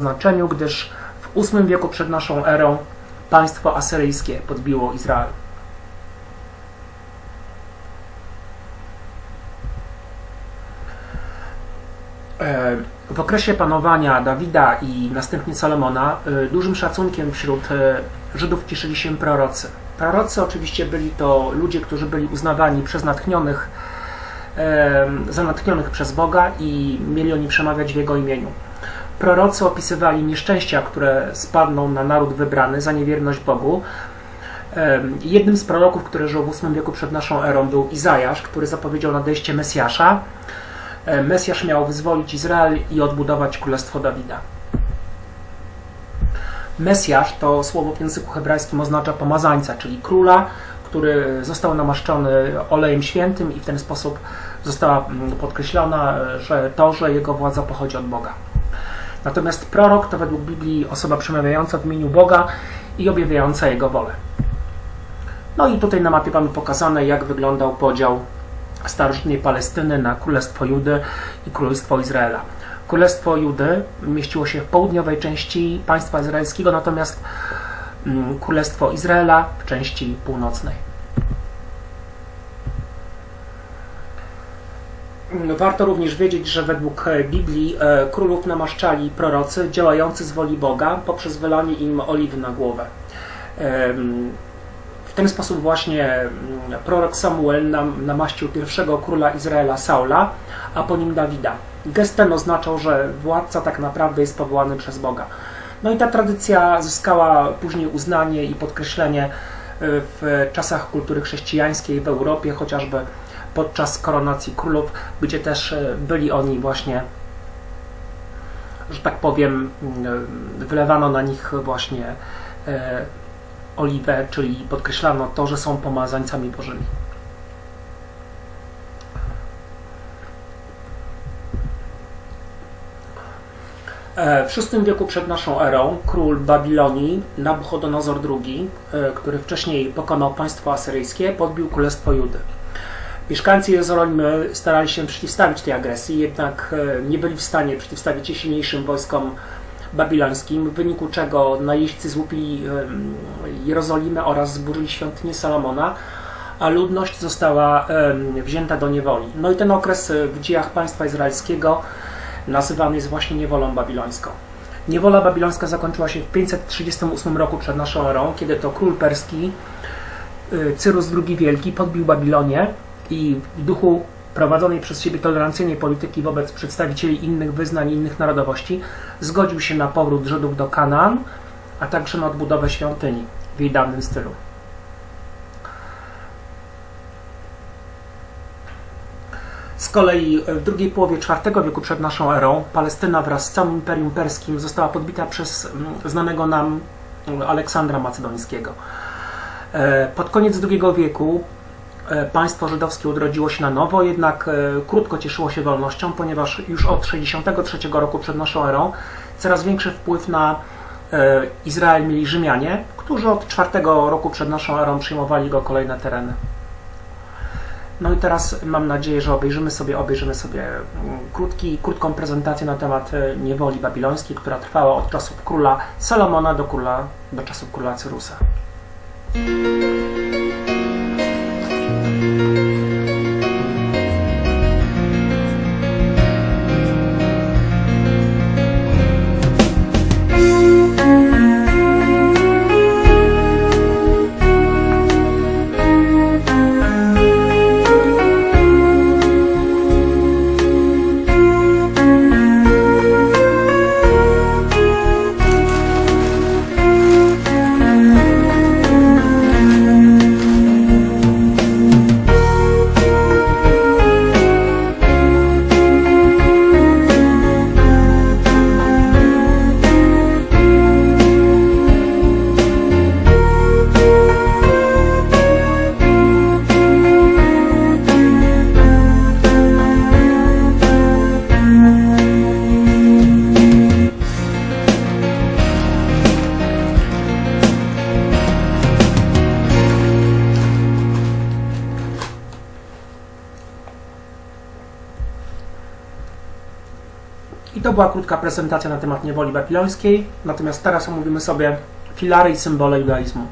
znaczeniu, gdyż w VIII wieku przed naszą erą państwo asyryjskie podbiło Izrael. E, W okresie panowania Dawida i następnie Salomona e, dużym szacunkiem wśród e, Żydów cieszyli się prorocy. Prorocy oczywiście byli to ludzie, którzy byli uznawani przez natchnionych, za natchnionych przez Boga i mieli oni przemawiać w Jego imieniu. Prorocy opisywali nieszczęścia, które spadną na naród wybrany za niewierność Bogu. Jednym z proroków, który żył w VIII wieku przed naszą erą, był Izajasz, który zapowiedział nadejście Mesjasza. Mesjasz miał wyzwolić Izrael i odbudować królestwo Dawida. Mesjasz to słowo w języku hebrajskim oznacza pomazańca, czyli króla, który został namaszczony olejem świętym i w ten sposób została mm, podkreślona, że to, że jego władza pochodzi od Boga. Natomiast prorok to według Biblii osoba przemawiająca w imieniu Boga i objawiająca Jego wolę. No i tutaj na mapie mamy pokazane, jak wyglądał podział starożytnej Palestyny na Królestwo Judy i Królestwo Izraela. Królestwo Judy mieściło się w południowej części państwa izraelskiego, natomiast mm, Królestwo Izraela w części północnej. Warto również wiedzieć, że według e, Biblii e, królów namaszczali prorocy działający z woli Boga poprzez wylanie im oliwy na głowę. W ten sposób właśnie mm, prorok Samuel nam, namaścił pierwszego króla Izraela Saula, a po nim Dawida. Gest ten oznaczał, że władca tak naprawdę jest powołany przez Boga. No i ta tradycja zyskała później uznanie i podkreślenie e, w czasach kultury chrześcijańskiej w Europie, chociażby podczas koronacji królów, gdzie też e, byli oni właśnie, że tak powiem, mm, wylewano na nich właśnie e, oliwę, czyli podkreślano to, że są pomazańcami bożymi. E, W VI wieku przed naszą erą król Babilonii, Nabuchodonozor II, e, który wcześniej pokonał państwo asyryjskie, podbił królestwo Judy. Mieszkańcy Jerozolimy starali się przeciwstawić tej agresji, jednak e, nie byli w stanie przeciwstawić się silniejszym wojskom babilońskim, w wyniku czego najeźdźcy złupili Jerozolimę oraz zburzyli świątynię Salomona, a ludność została wzięta do niewoli. No i ten okres e, w dziejach państwa izraelskiego nazywany jest właśnie niewolą babilońską. Niewola babilońska zakończyła się w 538 roku przed naszą erą, kiedy to król perski y, Cyrus II Wielki podbił Babilonię i w duchu prowadzonej przez siebie tolerancyjnej polityki wobec przedstawicieli innych wyznań innych narodowości zgodził się na powrót Żydów do Kanaan, a także na odbudowę świątyni w jej dawnym stylu. Z kolei w drugiej połowie IV wieku przed naszą erą Palestyna wraz z całym Imperium Perskim została podbita przez mm, znanego nam mm, Aleksandra Macedońskiego. E, Pod koniec II wieku państwo żydowskie odrodziło się na nowo, jednak e, krótko cieszyło się wolnością, ponieważ już od 63 roku przed naszą erą coraz większy wpływ na e, Izrael mieli Rzymianie, którzy od IV roku przed naszą erą przyjmowali go kolejne tereny. No i teraz mam nadzieję, że obejrzymy sobie, obejrzymy sobie mm, krótki, krótką prezentację na temat e, niewoli babilońskiej, która trwała od czasów króla Salomona do, króla, do czasów króla Cyrusa. Była krótka prezentacja na temat niewoli babilońskiej, natomiast teraz omówimy sobie filary i symbole judaizmu.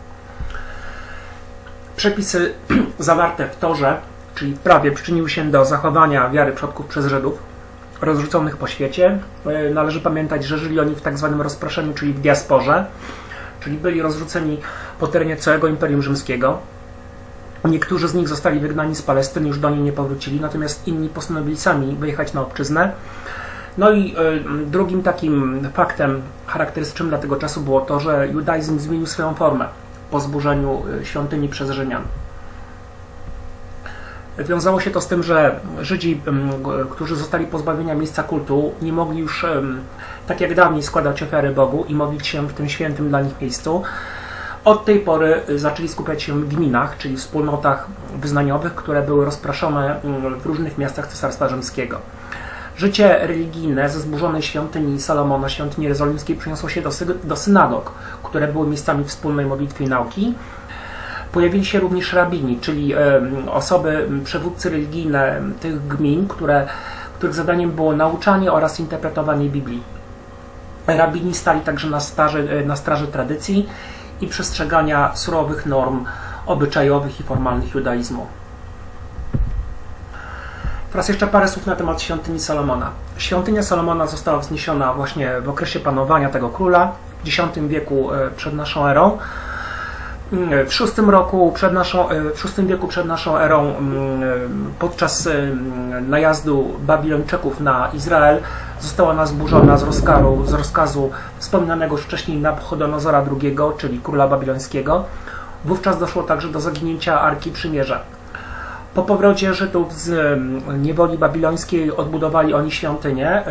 Przepisy zawarte w Torze, czyli prawie, przyczyniły się do zachowania wiary przodków przez Żydów rozrzuconych po świecie. E, Należy pamiętać, że żyli oni w tak zwanym rozproszeniu, czyli w diasporze, czyli byli rozrzuceni po terenie całego Imperium Rzymskiego. Niektórzy z nich zostali wygnani z Palestyny, już do niej nie powrócili, natomiast inni postanowili sami wyjechać na obczyznę. No i y, drugim takim faktem charakterystycznym dla tego czasu było to, że judaizm zmienił swoją formę po zburzeniu y, świątyni przez Rzymian. Wiązało się to z tym, że Żydzi, którzy zostali pozbawienia miejsca kultu, nie mogli już tak jak dawniej składać ofiary Bogu i modlić się w tym świętym dla nich miejscu. Od tej pory y, zaczęli skupiać się w gminach, czyli wspólnotach wyznaniowych, które były rozproszone ym, w różnych miastach Cesarstwa Rzymskiego. Życie religijne ze zburzonej świątyni Salomona, świątyni jerozolimskiej, przeniosło się do, do synagog, które były miejscami wspólnej modlitwy i nauki. Pojawili się również rabini, czyli osoby, przywódcy religijne tych gmin, które, których zadaniem było nauczanie oraz interpretowanie Biblii. Rabini stali także na, staży, e, na straży tradycji i przestrzegania surowych norm obyczajowych i formalnych judaizmu. Teraz jeszcze parę słów na temat świątyni Salomona. Świątynia Salomona została wzniesiona właśnie w okresie panowania tego króla w X wieku e, przed naszą erą. Mm, W VI roku przed naszą, e, w VI wieku przed naszą erą mm, e, podczas e, mm, najazdu Babilończyków na Izrael została ona zburzona z rozkazu, z rozkazu już wcześniej Nabuchodonozora II, czyli króla babilońskiego. Wówczas doszło także do zaginięcia Arki Przymierza. Po powrocie Żydów z niewoli babilońskiej odbudowali oni świątynię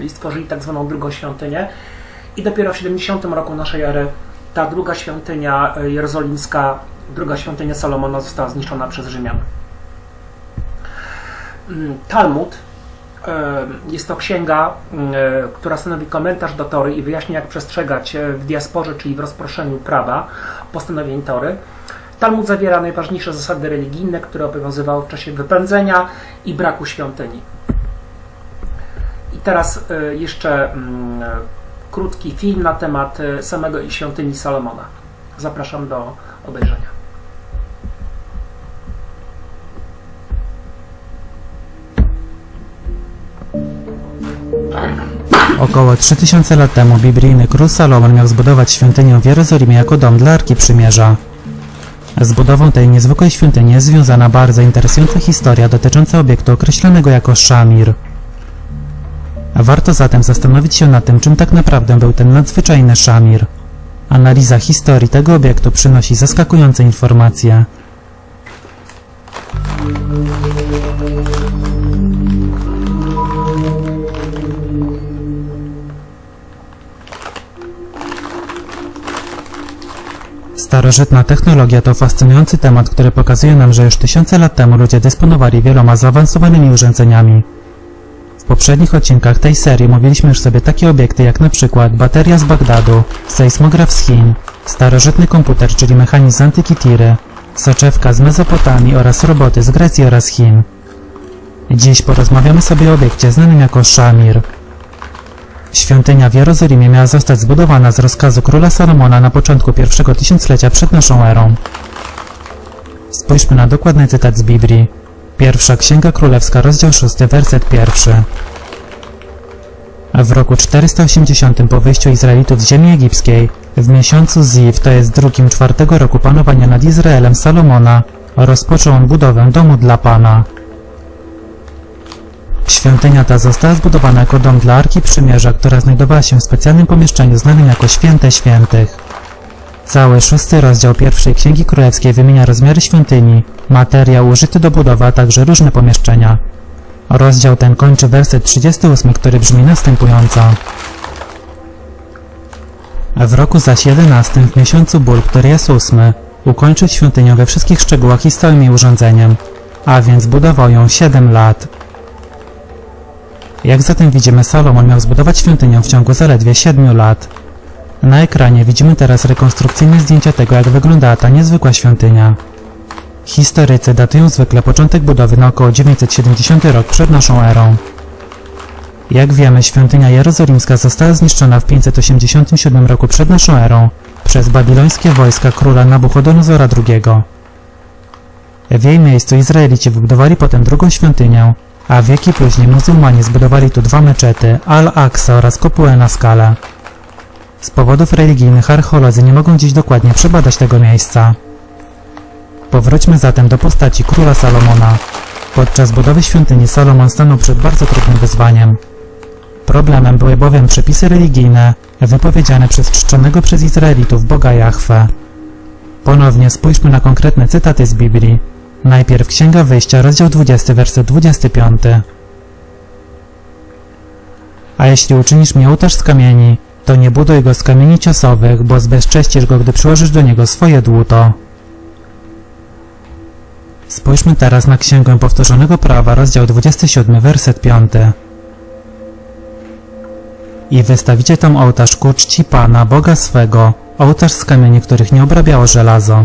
i stworzyli tak zwaną drugą świątynię. I dopiero w 70 roku naszej ery ta druga świątynia e, jerozolimska, druga świątynia Salomona została zniszczona przez Rzymian. Mm, Talmud jest to księga, e, która stanowi komentarz do Tory i wyjaśnia, jak przestrzegać e, w diasporze, czyli w rozproszeniu prawa, postanowień Tory. Talmud zawiera najważniejsze zasady religijne, które obowiązywały w czasie wypędzenia i braku świątyni. I teraz e, jeszcze mm, e, krótki film na temat e, samego świątyni Salomona. Zapraszam do obejrzenia. Około 3000 lat temu biblijny król Salomon miał zbudować świątynię w Jerozolimie jako dom dla Arki Przymierza. Z budową tej niezwykłej świątyni jest związana bardzo interesująca historia dotycząca obiektu określonego jako Szamir. Warto zatem zastanowić się nad tym, czym tak naprawdę był ten nadzwyczajny Szamir. Analiza historii tego obiektu przynosi zaskakujące informacje. Starożytna technologia to fascynujący temat, który pokazuje nam, że już tysiące lat temu ludzie dysponowali wieloma zaawansowanymi urządzeniami. W poprzednich odcinkach tej serii mówiliśmy już sobie takie obiekty jak na przykład bateria z Bagdadu, sejsmograf z Chin, starożytny komputer, czyli mechanizm z antyki Tiry, soczewka z Mezopotamii oraz roboty z Grecji oraz Chin. Dziś porozmawiamy sobie o obiekcie znanym jako Szamir. Świątynia w Jerozolimie miała zostać zbudowana z rozkazu króla Salomona na początku pierwszego tysiąclecia przed naszą erą. Spójrzmy na dokładny cytat z Biblii. Pierwsza Księga Królewska, rozdział 6, werset pierwszy. W roku 480 po wyjściu Izraelitów z ziemi egipskiej, w miesiącu Ziv, to jest drugim czwartego roku panowania nad Izraelem Salomona, rozpoczął on budowę domu dla Pana. Świątynia ta została zbudowana jako dom dla Arki Przymierza, która znajdowała się w specjalnym pomieszczeniu znanym jako Święte Świętych. Cały szósty rozdział pierwszej Księgi Królewskiej wymienia rozmiary świątyni, materiał użyty do budowy, a także różne pomieszczenia. Rozdział ten kończy werset 38, który brzmi następująco. W roku zaś 11, w miesiącu ból, który jest ósmy, ukończył świątynię we wszystkich szczegółach i z całym jej urządzeniem, a więc budował ją 7 lat. Jak zatem widzimy, Salomon miał zbudować świątynię w ciągu zaledwie 7 lat. Na ekranie widzimy teraz rekonstrukcyjne zdjęcia tego, jak wyglądała ta niezwykła świątynia. Historycy datują zwykle początek budowy na około 970 rok przed naszą erą. Jak wiemy, świątynia jerozolimska została zniszczona w 587 roku przed naszą erą przez babilońskie wojska króla Nabuchodonozora II. W jej miejscu Izraelici wybudowali potem drugą świątynię, a wieki później muzułmanie zbudowali tu dwa meczety, Al-Aqsa oraz kopułę na skale. Z powodów religijnych archeolodzy nie mogą dziś dokładnie przebadać tego miejsca. Powróćmy zatem do postaci króla Salomona. Podczas budowy świątyni Salomon stanął przed bardzo trudnym wyzwaniem. Problemem były bowiem przepisy religijne wypowiedziane przez czczonego przez Izraelitów Boga Jahwe. Ponownie spójrzmy na konkretne cytaty z Biblii. Najpierw Księga Wyjścia, rozdział 20, werset 25. A jeśli uczynisz mi ołtarz z kamieni, to nie buduj go z kamieni ciosowych, bo zbezcześcisz go, gdy przyłożysz do niego swoje dłuto. Spójrzmy teraz na Księgę Powtórzonego Prawa, rozdział 27, werset 5. I wystawicie tam ołtarz ku czci Pana, Boga swego, ołtarz z kamieni, których nie obrabiało żelazo.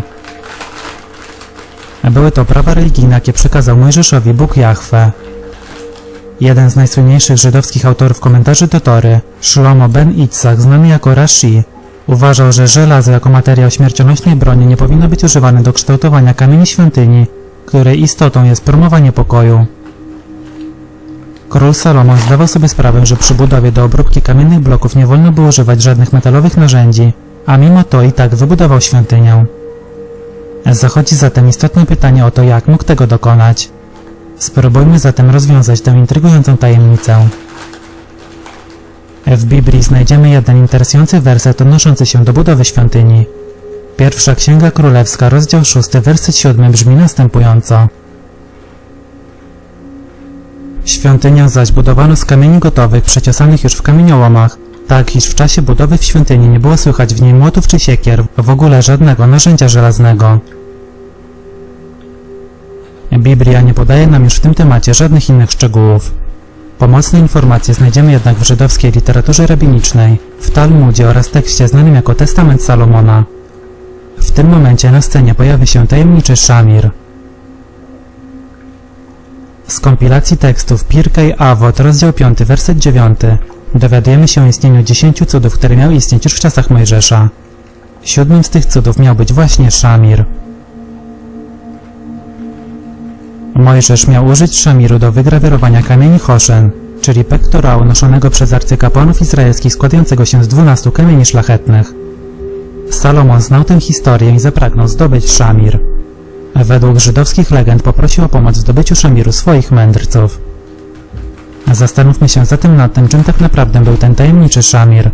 Były to prawa religijne, jakie przekazał Mojżeszowi Bóg Jahwe. Jeden z najsłynniejszych żydowskich autorów komentarzy do Tory, Shlomo ben Itzach, znany jako Rashi, uważał, że żelazo jako materiał śmiercionośnej broni nie powinno być używane do kształtowania kamieni świątyni, której istotą jest promowanie pokoju. Król Salomon zdawał sobie sprawę, że przy budowie do obróbki kamiennych bloków nie wolno było używać żadnych metalowych narzędzi, a mimo to i tak wybudował świątynię. Zachodzi zatem istotne pytanie o to, jak mógł tego dokonać. Spróbujmy zatem rozwiązać tę intrygującą tajemnicę. W Biblii znajdziemy jeden interesujący werset odnoszący się do budowy świątyni. Pierwsza Księga Królewska, rozdział 6, werset 7 brzmi następująco. Świątynię zaś budowano z kamieni gotowych, przeciosanych już w kamieniołomach, tak iż w czasie budowy w świątyni nie było słychać w niej młotów czy siekier, w ogóle żadnego narzędzia żelaznego. Biblia nie podaje nam już w tym temacie żadnych innych szczegółów. Pomocne informacje znajdziemy jednak w żydowskiej literaturze rabinicznej, w Talmudzie oraz tekście znanym jako Testament Salomona. W tym momencie na scenie pojawi się tajemniczy Szamir. Z kompilacji tekstów Pirkei Avot, rozdział 5, werset 9, dowiadujemy się o istnieniu 10 cudów, które miały istnieć już w czasach Mojżesza. Siódmym z tych cudów miał być właśnie Szamir. Mojżesz miał użyć szamiru do wygrawerowania kamieni Choszen, czyli pektorału noszonego przez arcykapłanów izraelskich składającego się z 12 kamieni szlachetnych. Salomon znał tę historię i zapragnął zdobyć szamir. Według żydowskich legend poprosił o pomoc w zdobyciu szamiru swoich mędrców. Zastanówmy się zatem nad tym, czym tak naprawdę był ten tajemniczy szamir.